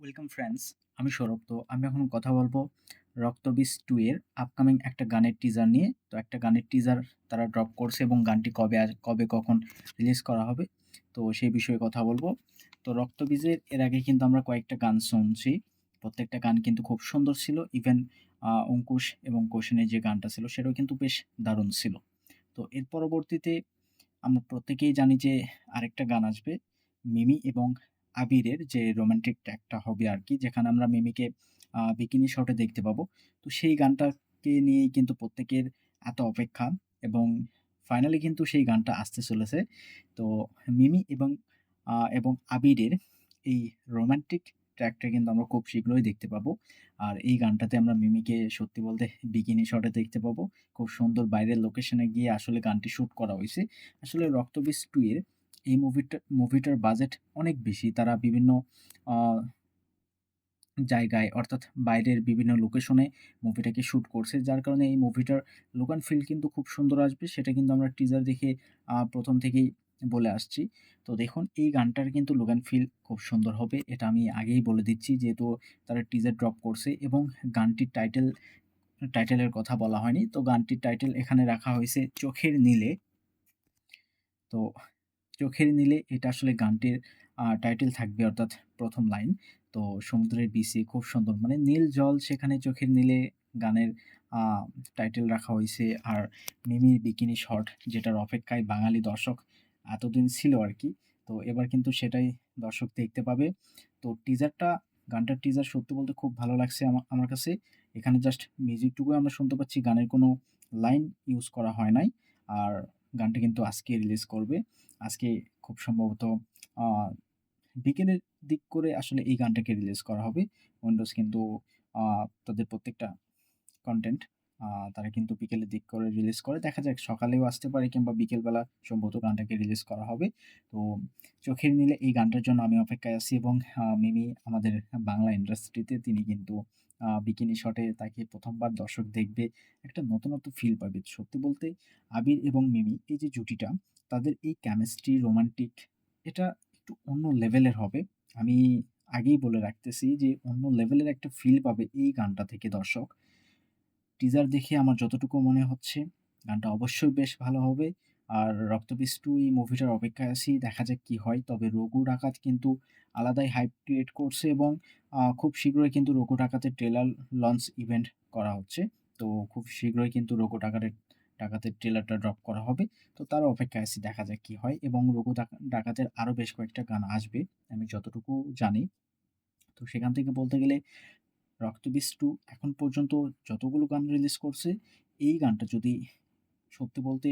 Welcome friends আমি সৌরভ, তো আমি এখন কথা বলব রক্তবীজ টু এর আপকামিং একটা গানের টিজার নিয়ে। তো একটা গানের টিজার তারা ড্রপ করছে এবং গানটি কবে কবে কখন রিলিজ করা হবে, তো সেই বিষয়ে কথা বলব। তো রক্তবীজের, এর আগে কিন্তু আমরা কয়েকটা গান শুনছি। প্রত্যেকটা গান কিন্তু খুব সুন্দর ছিল। ইভেন অঙ্কুশ এবং কোশনের যে গানটা ছিল, সেটাও কিন্তু বেশ দারুণ ছিল। তো এর পরবর্তীতে আমরা প্রত্যেকেই জানি যে আরেকটা গান আসবে, মিমি এবং আবিরের যে রোমান্টিক ট্র্যাকটা হবে আর কি যেখানে আমরা মিমিকে বিকিনি শটে দেখতে পাবো। তো সেই গানটাকে নিয়েই কিন্তু প্রত্যেকের এত অপেক্ষা এবং ফাইনালি কিন্তু সেই গানটা আসতে চলেছে। তো মিমি এবং এবং আবিরের এই রোমান্টিক ট্র্যাকটা কিন্তু আমরা খুব শীঘ্রই দেখতে পাবো। আর এই গানটাতে আমরা মিমিকে সত্যি বলতে বিকিনি শটে দেখতে পাবো। খুব সুন্দর বাইরের লোকেশনে গিয়ে আসলে গানটি শ্যুট করা হয়েছে। আসলে রক্তবীজ টু এর এই মুভিটা মুভিটার বাজেট অনেক বেশি। তারা বিভিন্ন জায়গায় অর্থাৎ বাইরের বিভিন্ন লোকেশনে মুভিটাকে শ্যুট করছে। যার কারণে এই মুভিটার লুক অ্যান্ড ফিল কিন্তু খুব সুন্দর আসবে, সেটা কিন্তু আমরা টিজার দেখে প্রথম থেকেই বলে আসছি। তো দেখুন, এই গানটার কিন্তু অ্যান্ড ফিল খুব সুন্দর হবে, এটা আমি আগেই বলে দিচ্ছি, যেহেতু তারা টিজার ড্রপ করছে এবং গানটির টাইটেল টাইটেলের কথা বলা হয়নি। তো গানটির টাইটেল এখানে রাখা হয়েছে চোখের নীলে। তো চোখের নীলে এটা আসলে গানটির টাইটেল থাকবে অর্থাৎ প্রথম লাইন তো সমুদ্রের বিচে খুব সুন্দর মানে নীল জল সেখানে চোখের নীলে গানের টাইটেল রাখা হয়েছে। আর মিমির বিকিনি শট যেটার অপেক্ষায় বাঙালি দর্শক এতদিন ছিল আর কি, তো এবার কিন্তু সেটাই দর্শক দেখতে পাবে। তো টিজারটা গানটার টিজার সত্যি বলতে খুব ভালো লাগছে আমা- আমার কাছে। এখানে জাস্ট মিউজিকটুকু আমরা শুনতে পাচ্ছি, গানের কোনো লাইন ইউজ করা হয় নাই। আর গানটা কিন্তু আজকে রিলিজ করবে। আজকে খুব সম্ভবত বিকেলের দিক করে আসলে এই গানটাকে রিলিজ করা হবে। উইন্ডোজ কিন্তু তাদের প্রত্যেকটা কন্টেন্ট তারা কিন্তু বিকেলের দিক করে রিলিজ করে। দেখা যাক, সকালেও আসতে পারে কিংবা বিকেলবেলা সম্ভবত গানটাকে রিলিজ করা হবে। তো চোখের নিলে এই গানটার জন্য আমি অপেক্ষায় আছি এবং মিমি আমাদের বাংলা ইন্ডাস্ট্রিতে তিনি কিন্তু বিকিনি শটে তাকে প্রথমবার দর্শক দেখবে, একটা নতুনত্ব ফিল পাবে সত্যি বলতে। আবির এবং মিমি, এই যে জুটিটা, তাদের এই কেমিস্ট্রি রোমান্টিক এটা একটু অন্য লেভেলের হবে। আমি আগেই বলে রাখতেছি যে অন্য লেভেলের একটা ফিল পাবে এই গানটা থেকে দর্শক। টিজার দেখে আমার যতটুকু মনে হচ্ছে, গানটা অবশ্যই বেশ ভালো হবে। আর রক্তবীজ টু এই মুভিটার অপেক্ষায় আছি, দেখা যাক কি হয়। তবে রঘু ডাকাত কিন্তু আলাদাই হাইপ ক্রিয়েট করছে এবং খুব শীঘ্রই কিন্তু রঘু ডাকাতের ট্রেলার লঞ্চ ইভেন্ট করা হচ্ছে। তো খুব শীঘ্রই কিন্তু রঘু ডাকাতের ডাকাতের ট্রেলারটা ড্রপ করা হবে। তো তার অপেক্ষায় আছি, দেখা যাক কি হয়। এবং রঘু ডাকা- ডাকাতের আরও বেশ কয়েকটা গান আসবে, আমি যতটুকু জানি। তো সেখান থেকে বলতে গেলে রক্তবীজ টু এখন পর্যন্ত যতগুলো গান রিলিজ করছে, এই গানটা যদি সত্যি বলতে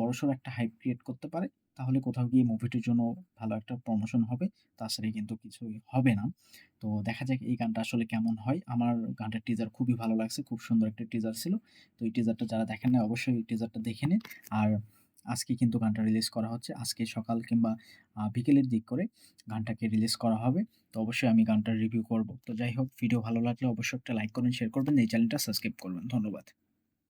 বড়সড় একটা হাইপ ক্রিয়েট করতে পারে, তাহলে কোথাও গিয়ে মুভিটির জন্য ভালো একটা প্রমোশন হবে তাছাড়া কিন্তু কিছুই হবে না। তো দেখা যাক এই গানটা আসলে কেমন হয়। আমার গানটার টিজার খুবই ভালো লাগছে, খুব সুন্দর একটা টিজার ছিল। তো এই টিজারটা যারা দেখেন না অবশ্যই এই টিজারটা দেখে নিন। আর আজকে কিন্তু গানটা রিলিজ করা হচ্ছে। আজকে সকাল কিংবা বিকেলের দিক করে গানটাকে রিলিজ করা হবে। তো অবশ্যই আমি গানটার রিভিউ করব। তো যাই হোক ভিডিও ভালো লাগলে অবশ্যই একটা লাইক করবেন শেয়ার করবেন। এই চ্যানেলটা সাবস্ক্রাইব করবেন। ধন্যবাদ।